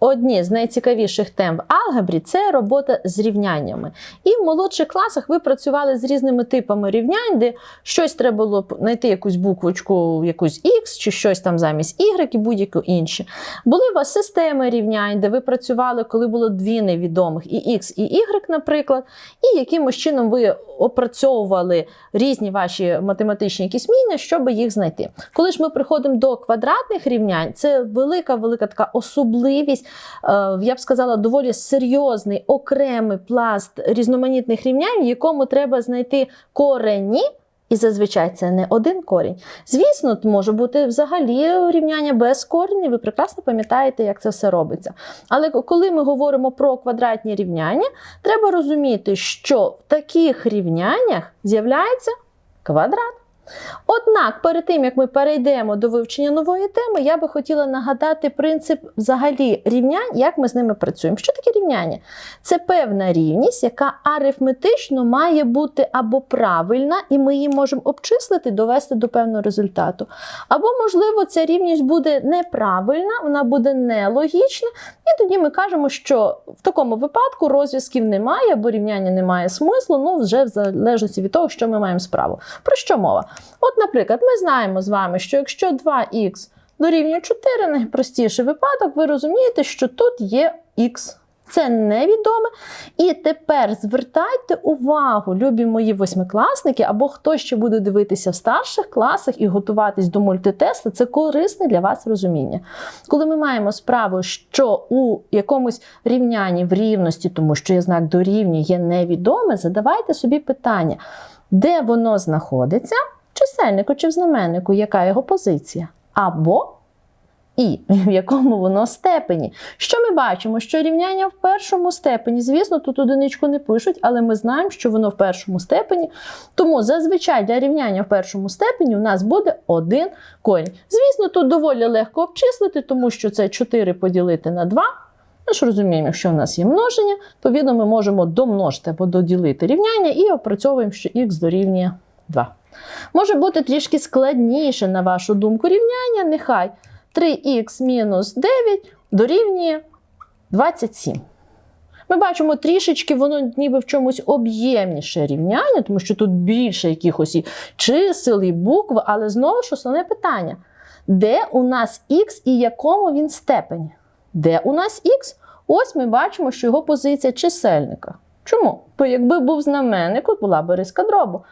Одні з найцікавіших тем в алгебрі це робота з рівняннями. І в молодших класах ви працювали з різними типами рівнянь, де щось треба було знайти якусь буквочку, якусь X чи щось там замість Y і будь-яку інше. Були у вас системи рівнянь, де ви працювали, коли було дві невідомих, і X, і Y, наприклад, і якимось чином ви опрацьовували різні ваші математичні якісь міння, щоб їх знайти. Коли ж ми приходимо до квадратних рівнянь, це велика, велика така особливість, е, я б сказала, доволі серйозний окремий пласт різноманітних рівнянь, в якому треба знайти корені. І зазвичай це не один корінь. Звісно, може бути взагалі рівняння без коріння, ви прекрасно пам'ятаєте, як це все робиться. Але коли ми говоримо про квадратні рівняння, треба розуміти, що в таких рівняннях з'являється квадрат. Однак, перед тим як ми перейдемо до вивчення нової теми, я би хотіла нагадати принцип взагалі рівнянь, як ми з ними працюємо. Що таке рівняння? Це певна рівність, яка арифметично має бути або правильна, і ми її можемо обчислити, довести до певного результату. Або, можливо, ця рівність буде неправильна, вона буде нелогічна, і тоді ми кажемо, що в такому випадку розв'язків немає, або рівняння не має смислу, ну вже в залежності від того, що ми маємо справу. Про що мова? От, наприклад, ми знаємо з вами, що якщо 2х дорівнює 4, найпростіший випадок, ви розумієте, що тут є х. Це невідоме. І тепер звертайте увагу, любі мої восьмикласники, або хто ще буде дивитися в старших класах і готуватись до мультитесту, це корисне для вас розуміння. Коли ми маємо справу, що у якомусь рівнянні в рівності, тому що є знак дорівнює, є невідоме, задавайте собі питання, де воно знаходиться, чисельнику чи в знаменнику, яка його позиція? Або і в якому воно степені. Що ми бачимо? Що рівняння в першому степені, звісно, тут одиничку не пишуть, але ми знаємо, що воно в першому степені. Тому зазвичай для рівняння в першому степені у нас буде один корінь. Звісно, тут доволі легко обчислити, тому що це 4 поділити на 2. Ми ж розуміємо, що в нас є множення, відповідно, ми можемо домножити або доділити рівняння і опрацьовуємо, що х дорівнює 2. Може бути трішки складніше, на вашу думку, рівняння, нехай 3х мінус 9 дорівнює 27. Ми бачимо трішечки, воно ніби в чомусь об'ємніше рівняння, тому що тут більше якихось і чисел, і букв, але знову ж основне питання: де у нас х і якому він степені? Де у нас х? Ось ми бачимо, що його позиція чисельника. Чому? Бо якби був знаменник, була би риска дробу.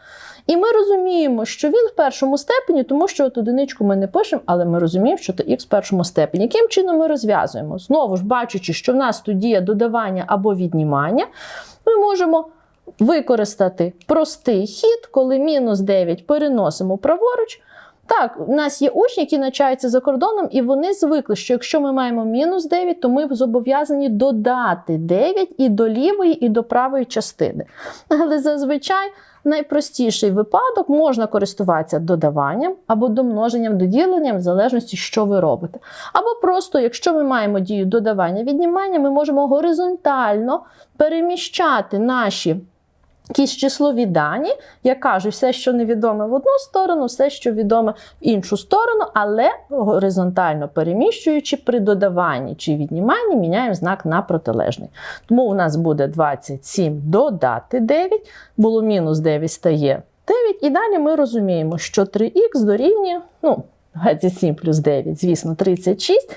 І ми розуміємо, що він в першому степені, тому що от одиничку ми не пишемо, але ми розуміємо, що це х в першому степені. Яким чином ми розв'язуємо? Знову ж бачачи, що в нас тут діє додавання або віднімання, ми можемо використати простий хід, коли мінус 9 переносимо праворуч. Так, у нас є учні, які навчаються за кордоном, і вони звикли, що якщо ми маємо мінус 9, то ми зобов'язані додати 9 і до лівої, і до правої частини. Але зазвичай найпростіший випадок можна користуватися додаванням або домноженням, доділенням, в залежності, що ви робите. Або просто, якщо ми маємо дію додавання віднімання, ми можемо горизонтально переміщати наші. Якісь числові дані, я кажу, все, що невідоме в одну сторону, все, що відоме в іншу сторону, але горизонтально переміщуючи при додаванні чи відніманні, міняємо знак на протилежний. Тому у нас буде 27 додати 9, було мінус 9 стає 9, і далі ми розуміємо, що 3х дорівнює ну, 27 плюс 9, звісно, 36.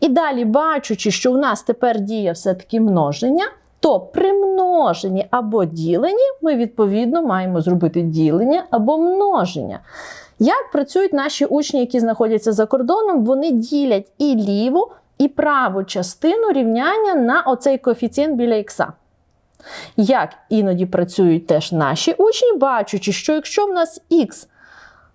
І далі, бачучи, що у нас тепер діє все-таки множення то при множенні або діленні ми, відповідно, маємо зробити ділення або множення. Як працюють наші учні, які знаходяться за кордоном, вони ділять і ліву, і праву частину рівняння на оцей коефіцієнт біля ікса. Як іноді працюють теж наші учні, бачачи, що якщо в нас х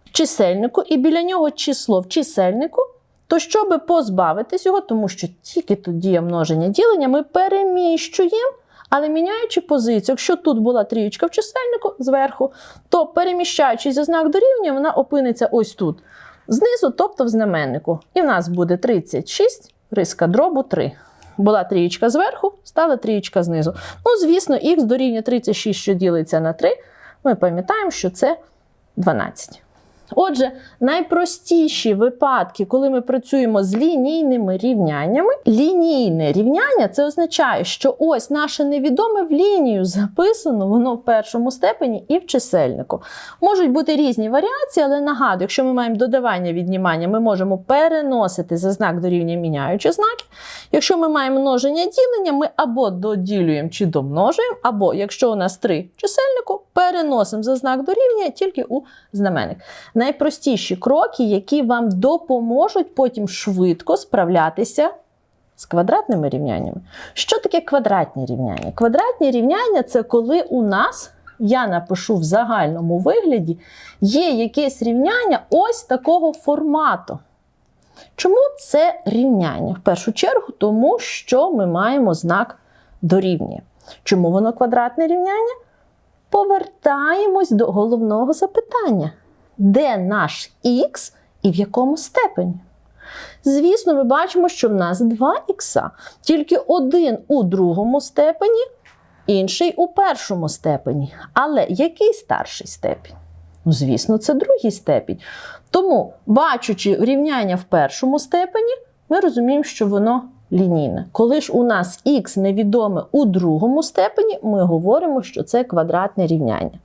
в чисельнику і біля нього число в чисельнику, то щоб позбавитись його, тому що тільки тут діє множення ділення, ми переміщуємо, але міняючи позицію, якщо тут була трієчка в чисельнику зверху, то переміщаючись за знак дорівнює, вона опиниться ось тут, знизу, тобто в знаменнику. І в нас буде 36, риска дробу 3. Була трієчка зверху, стала трієчка знизу. Ну, звісно, х дорівнює 36, що ділиться на 3. Ми пам'ятаємо, що це 12. Отже, найпростіші випадки, коли ми працюємо з лінійними рівняннями, лінійне рівняння це означає, що ось наше невідоме в лінію записано, воно в першому степені і в чисельнику. Можуть бути різні варіації, але нагадую, якщо ми маємо додавання віднімання, ми можемо переносити за знак дорівнює міняючи знаки. Якщо ми маємо множення ділення, ми або доділюємо чи домножуємо, або якщо у нас три чисельнику, переносимо за знак дорівнює тільки у знаменник. Найпростіші кроки, які вам допоможуть потім швидко справлятися з квадратними рівняннями. Що таке квадратні рівняння? Квадратні рівняння це коли у нас, я напишу в загальному вигляді, є якесь рівняння ось такого формату. Чому це рівняння? В першу чергу, тому що ми маємо знак дорівнює. Чому воно квадратне рівняння? Повертаємось до головного запитання: де наш х і в якому степені? Звісно, ми бачимо, що в нас два х, тільки один у другому степені, інший у першому степені. Але який старший степінь? Ну, звісно, це другий степінь. Тому, бачучи рівняння в першому степені, ми розуміємо, що воно лінійне. Коли ж у нас х невідоме у другому степені, ми говоримо, що це квадратне рівняння.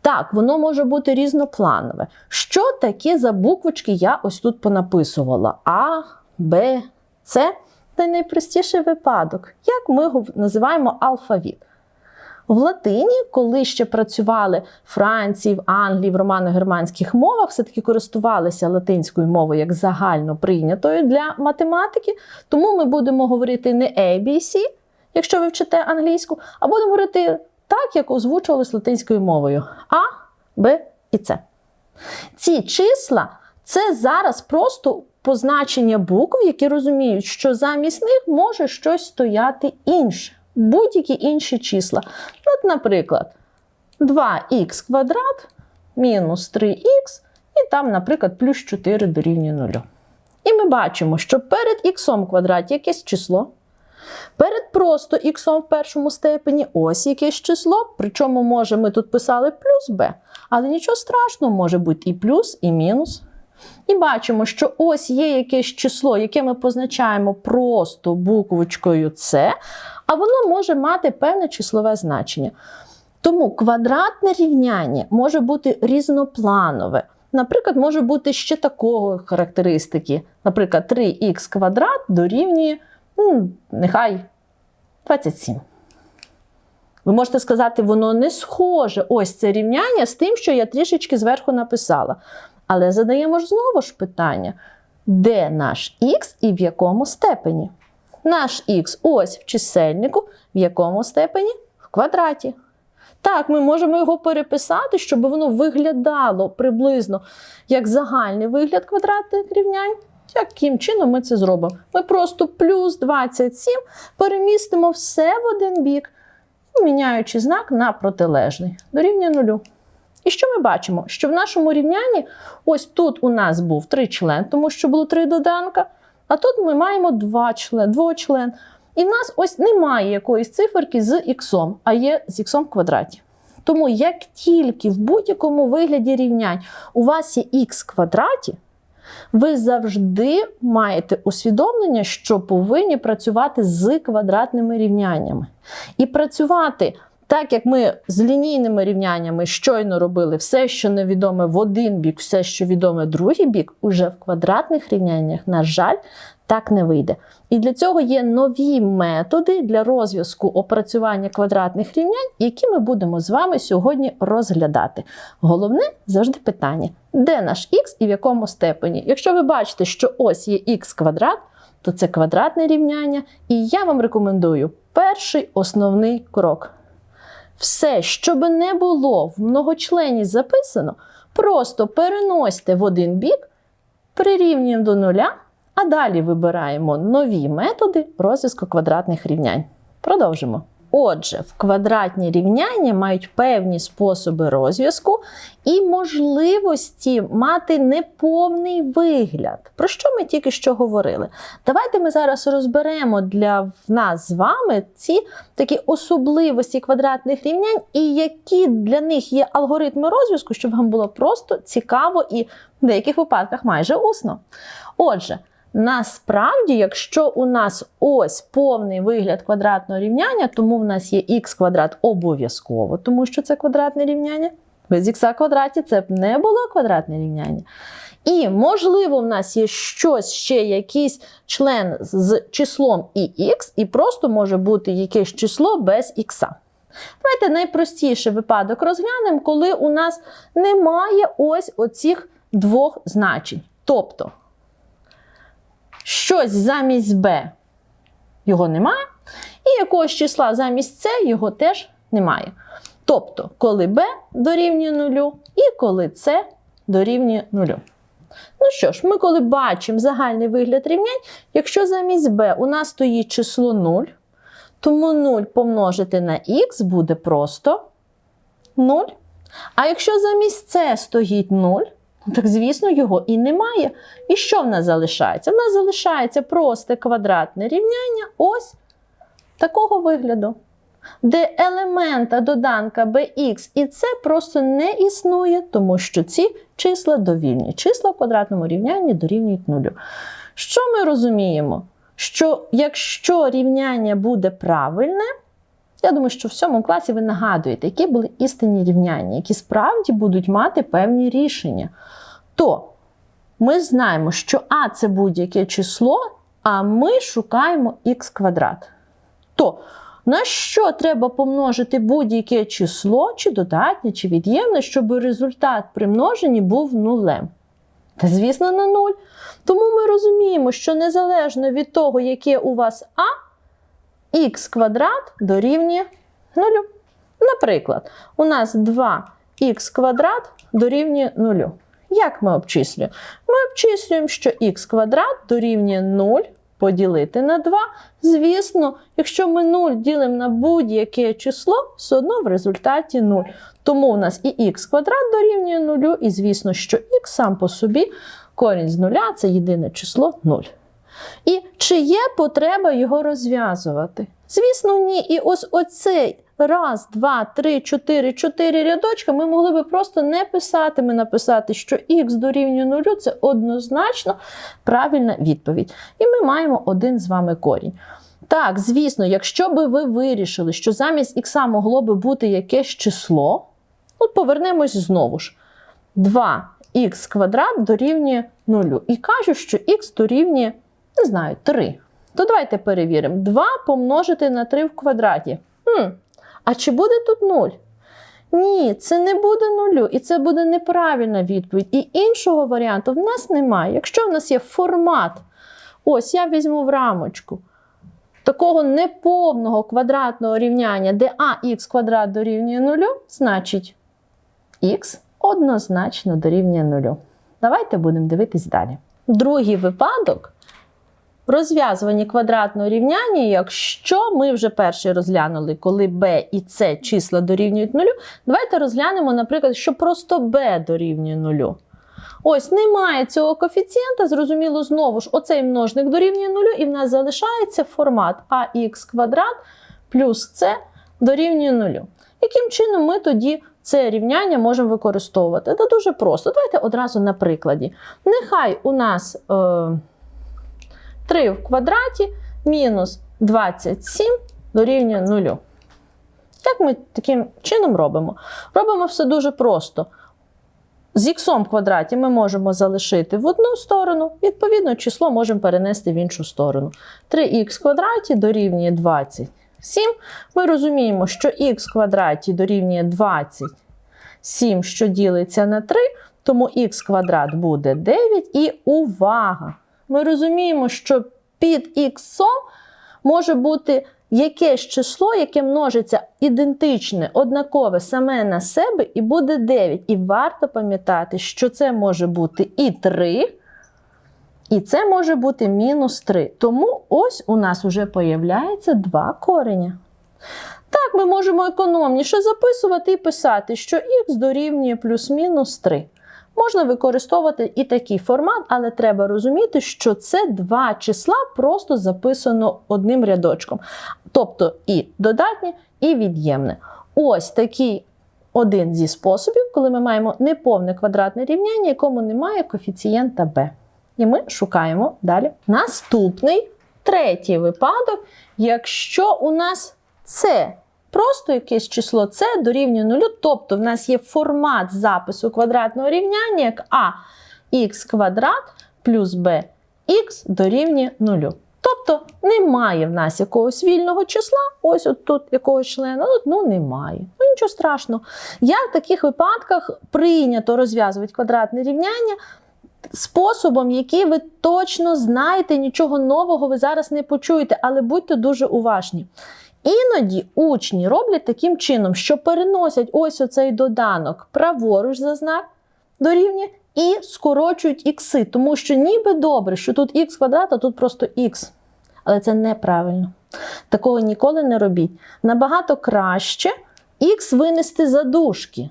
Так, воно може бути різнопланове. Що таке за буквочки я ось тут понаписувала? А, Б, С це найпростіший випадок, як ми його називаємо алфавіт. В латині, коли ще працювали Франції, в Англії, в романо-германських мовах, все-таки користувалися латинською мовою як загально прийнятою для математики. Тому ми будемо говорити не A, B, якщо ви вчите англійську, а будемо говорити так, як озвучувалось латинською мовою: А, Б і С. Ці числа це зараз просто позначення букв, які розуміють, що замість них може щось стояти інше будь-які інші числа. От, наприклад, 2х квадрат мінус 3х, і там, наприклад, плюс 4 дорівнює 0. І ми бачимо, що перед х квадраті якесь число. Перед просто х в першому степені ось якесь число, причому, може, ми тут писали плюс b, але нічого страшного, може бути і плюс, і мінус. І бачимо, що ось є якесь число, яке ми позначаємо просто буквочкою С, а воно може мати певне числове значення. Тому квадратне рівняння може бути різнопланове. Наприклад, може бути ще такого характеристики. Наприклад, 3х квадрат дорівнює, ну, нехай 27. Ви можете сказати, воно не схоже ось це рівняння з тим, що я трішечки зверху написала. Але задаємо ж знову ж питання, де наш х і в якому степені? Наш х ось в чисельнику, в якому степені? В квадраті. Так, ми можемо його переписати, щоб воно виглядало приблизно як загальний вигляд квадратних рівнянь. Яким чином ми це зробимо? Ми просто плюс 27 перемістимо все в один бік, міняючи знак на протилежний. Дорівнює нулю. І що ми бачимо? Що в нашому рівнянні ось тут у нас був три член, тому що було три доданка, а тут ми маємо два член, двочлен. І в нас ось немає якоїсь циферки з х, а є з х в квадраті. Тому як тільки в будь-якому вигляді рівнянь у вас є х квадраті, ви завжди маєте усвідомлення, що повинні працювати з квадратними рівняннями. І працювати так як ми з лінійними рівняннями щойно робили все, що невідоме в один бік, все, що відоме в другий бік, уже в квадратних рівняннях, на жаль, так не вийде. І для цього є нові методи для розв'язку опрацювання квадратних рівнянь, які ми будемо з вами сьогодні розглядати. Головне завжди питання: де наш х і в якому степені? Якщо ви бачите, що ось є х квадрат, то це квадратне рівняння, і я вам рекомендую перший основний крок. Все, що би не було в многочлені записано, просто переносьте в один бік, прирівнюємо до нуля, а далі вибираємо нові методи розв'язку квадратних рівнянь. Продовжимо. Отже, в квадратні рівняння мають певні способи розв'язку і можливості мати неповний вигляд. Про що ми тільки що говорили? Давайте ми зараз розберемо для нас з вами ці такі особливості квадратних рівнянь і які для них є алгоритми розв'язку, щоб вам було просто цікаво і в деяких випадках майже усно. Отже, Насправді, якщо у нас ось повний вигляд квадратного рівняння, тому в нас є х квадрат обов'язково, тому що це квадратне рівняння. Без х квадраті це б не було квадратне рівняння. І, можливо, в нас є щось ще якийсь член з числом і х, і просто може бути якесь число без х. Давайте найпростіший випадок розглянемо, коли у нас немає ось оцих двох значень. Тобто щось замість b його немає, і якогось числа замість c його теж немає. Тобто, коли b дорівнює нулю і коли c дорівнює нулю. Ну що ж, ми коли бачимо загальний вигляд рівнянь, якщо замість b у нас стоїть число 0, тому 0 помножити на х буде просто 0. А якщо замість c стоїть 0, так, звісно, його і немає. І що в нас залишається? В нас залишається просте квадратне рівняння ось такого вигляду, де елемента доданка bx і c просто не існує, тому що ці числа довільні. Числа в квадратному рівнянні дорівнюють нулю. Що ми розуміємо? Що якщо рівняння буде правильне, я думаю, що в сьомому класі ви нагадуєте, які були істинні рівняння, які справді будуть мати певні рішення. То ми знаємо, що А це будь-яке число, а ми шукаємо х квадрат. То на що треба помножити будь-яке число, чи додатнє, чи від'ємне, щоб результат при множенні був нулем? Та, звісно, на нуль. Тому ми розуміємо, що незалежно від того, яке у вас А, х квадрат дорівнює 0. Наприклад, у нас 2х квадрат дорівнює 0. Як ми обчислюємо? Ми обчислюємо, що х квадрат дорівнює 0 поділити на 2. Звісно, якщо ми 0 ділимо на будь-яке число, все одно в результаті 0. Тому у нас і х квадрат дорівнює 0, і звісно, що х сам по собі корінь з нуля це єдине число 0. І чи є потреба його розв'язувати? Звісно, ні. І ось оцей раз, два, три, чотири, чотири рядочка ми могли би просто не писати. Ми написати, що х дорівнює нулю це однозначно правильна відповідь. І ми маємо один з вами корінь. Так, звісно, якщо би ви вирішили, що замість х могло би бути якесь число, от повернемось знову ж. 2х квадрат дорівнює 0. І кажу, що х дорівнює не знаю, 3. То давайте перевіримо. 2 помножити на 3 в квадраті. Хм, А чи буде тут 0? Ні, це не буде нулю, і це буде неправильна відповідь. І іншого варіанту в нас немає. Якщо в нас є формат, ось я візьму в рамочку такого неповного квадратного рівняння, де ax квадрат дорівнює 0, значить х однозначно дорівнює 0. Давайте будемо дивитись далі. Другий випадок розв'язування квадратного рівняння, якщо ми вже перший розглянули, коли b і c числа дорівнюють нулю, давайте розглянемо, наприклад, що просто b дорівнює нулю. Ось немає цього коефіцієнта, зрозуміло, знову ж оцей множник дорівнює нулю, і в нас залишається формат ax квадрат плюс c дорівнює нулю. Яким чином ми тоді це рівняння можемо використовувати? Це дуже просто. Давайте одразу на прикладі. Нехай у нас. Е 3 в квадраті мінус 27 дорівнює 0. Як ми таким чином робимо? Робимо все дуже просто. З х в квадраті ми можемо залишити в одну сторону, відповідно, число можемо перенести в іншу сторону. 3х в квадраті дорівнює 27. Ми розуміємо, що х в квадраті дорівнює 27, що ділиться на 3, тому х квадрат буде 9. І увага! Ми розуміємо, що під х може бути якесь число, яке множиться ідентичне, однакове саме на себе, і буде 9. І варто пам'ятати, що це може бути і 3, і це може бути мінус 3. Тому ось у нас вже появляється два кореня. Так, ми можемо економніше записувати і писати, що х дорівнює плюс-мінус 3. Можна використовувати і такий формат, але треба розуміти, що це два числа просто записано одним рядочком. Тобто і додатнє, і від'ємне. Ось такий один зі способів, коли ми маємо неповне квадратне рівняння, якому немає коефіцієнта b. І ми шукаємо далі. Наступний третій випадок, якщо у нас це просто якесь число це дорівнює нулю, тобто в нас є формат запису квадратного рівняння як а х квадрат плюс b х дорівнює нулю. Тобто немає в нас якогось вільного числа, ось от тут якогось члена, ну немає. Ну нічого страшного. Як в таких випадках прийнято розв'язувати квадратне рівняння способом, який ви точно знаєте, нічого нового ви зараз не почуєте, але будьте дуже уважні. Іноді учні роблять таким чином, що переносять ось оцей доданок праворуч за знак дорівнює і скорочують ікси, тому що ніби добре, що тут х квадрат, а тут просто х. Але це неправильно. Такого ніколи не робіть. Набагато краще х винести за дужки.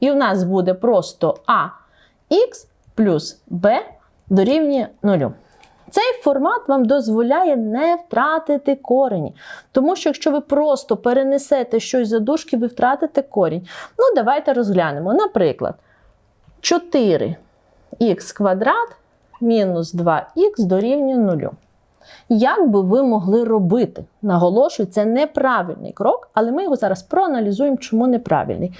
І в нас буде просто а х плюс b дорівнює 0. Цей формат вам дозволяє не втратити корені. Тому що якщо ви просто перенесете щось за дужки, ви втратите корінь. Ну, давайте розглянемо. Наприклад, 4х квадрат мінус 2х дорівнює 0. Як би ви могли робити? Наголошую, це неправильний крок, але ми його зараз проаналізуємо, чому неправильний.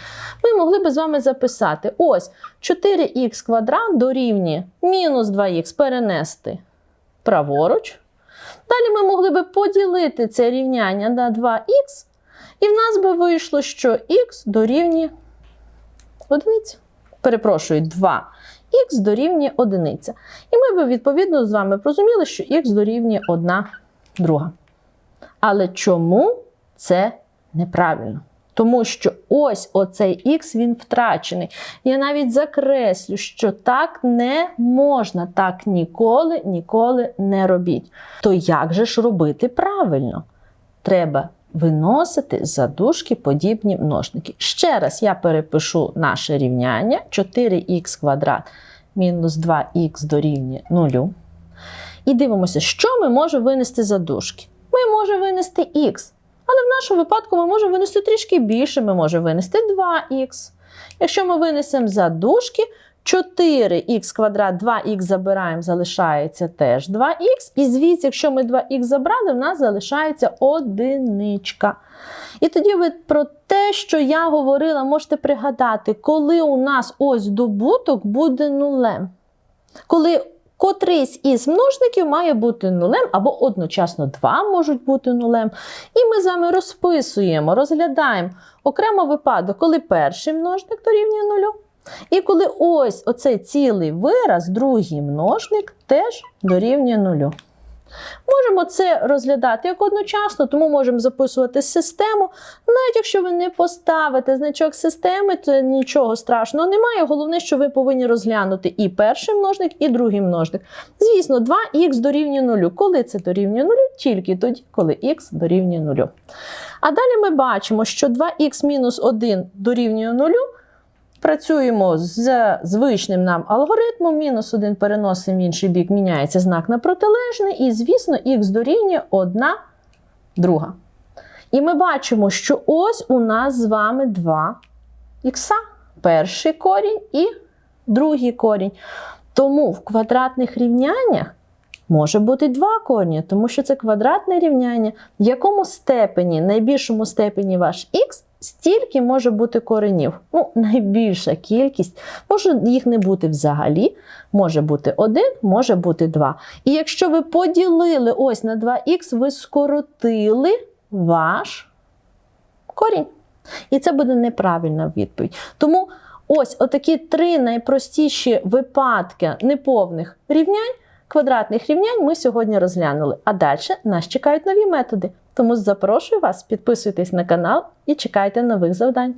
Ми могли би з вами записати: ось 4х квадрат дорівнює мінус 2х перенести праворуч. Далі ми могли би поділити це рівняння на 2х, і в нас би вийшло, що х дорівнює одиниці. Перепрошую, 2 х дорівнює одиниця. І ми б відповідно з вами розуміли, що х дорівнює 1 друга. Але чому це неправильно? Тому що ось оцей х він втрачений. Я навіть закреслю, що так не можна, так ніколи, ніколи не робіть. То як же ж робити правильно? Треба виносити за дужки подібні множники. Ще раз я перепишу наше рівняння 4х квадрат мінус 2х дорівнює 0. І дивимося, що ми можемо винести за дужки. Ми можемо винести х. Але в нашому випадку ми можемо винести трішки більше, ми можемо винести 2х. Якщо ми винесемо за дужки, 4х квадрат 2х забираємо, залишається теж 2х. І звідси, якщо ми 2х забрали, в нас залишається одиничка. І тоді ви про те, що я говорила, можете пригадати, коли у нас ось добуток буде нулем. Коли котрийсь із множників має бути нулем, або одночасно два можуть бути нулем. І ми з вами розписуємо, розглядаємо окремо випадок, коли перший множник дорівнює нулю. І коли ось оцей цілий вираз, другий множник, теж дорівнює нулю. Можемо це розглядати як одночасно, тому можемо записувати систему. Навіть якщо ви не поставите значок системи, то нічого страшного немає. Головне, що ви повинні розглянути і перший множник, і другий множник. Звісно, 2х дорівнює 0. Коли це дорівнює 0? Тільки тоді, коли х дорівнює 0. А далі ми бачимо, що 2х мінус 1 дорівнює 0. Працюємо з звичним нам алгоритмом. Мінус 1 переносимо в інший бік, міняється знак на протилежний, і, звісно, х дорівнює 1 друга. І ми бачимо, що ось у нас з вами два ікса. Перший корінь і другий корінь. Тому в квадратних рівняннях може бути два корні, тому що це квадратне рівняння, в якому степені, найбільшому степені ваш х стільки може бути коренів. Ну, найбільша кількість, може їх не бути взагалі, може бути один, може бути два. І якщо ви поділили ось на 2х, ви скоротили ваш корінь. І це буде неправильна відповідь. Тому ось отакі три найпростіші випадки неповних рівнянь. Квадратних рівнянь ми сьогодні розглянули, а далі нас чекають нові методи. Тому запрошую вас, підписуйтесь на канал і чекайте нових завдань.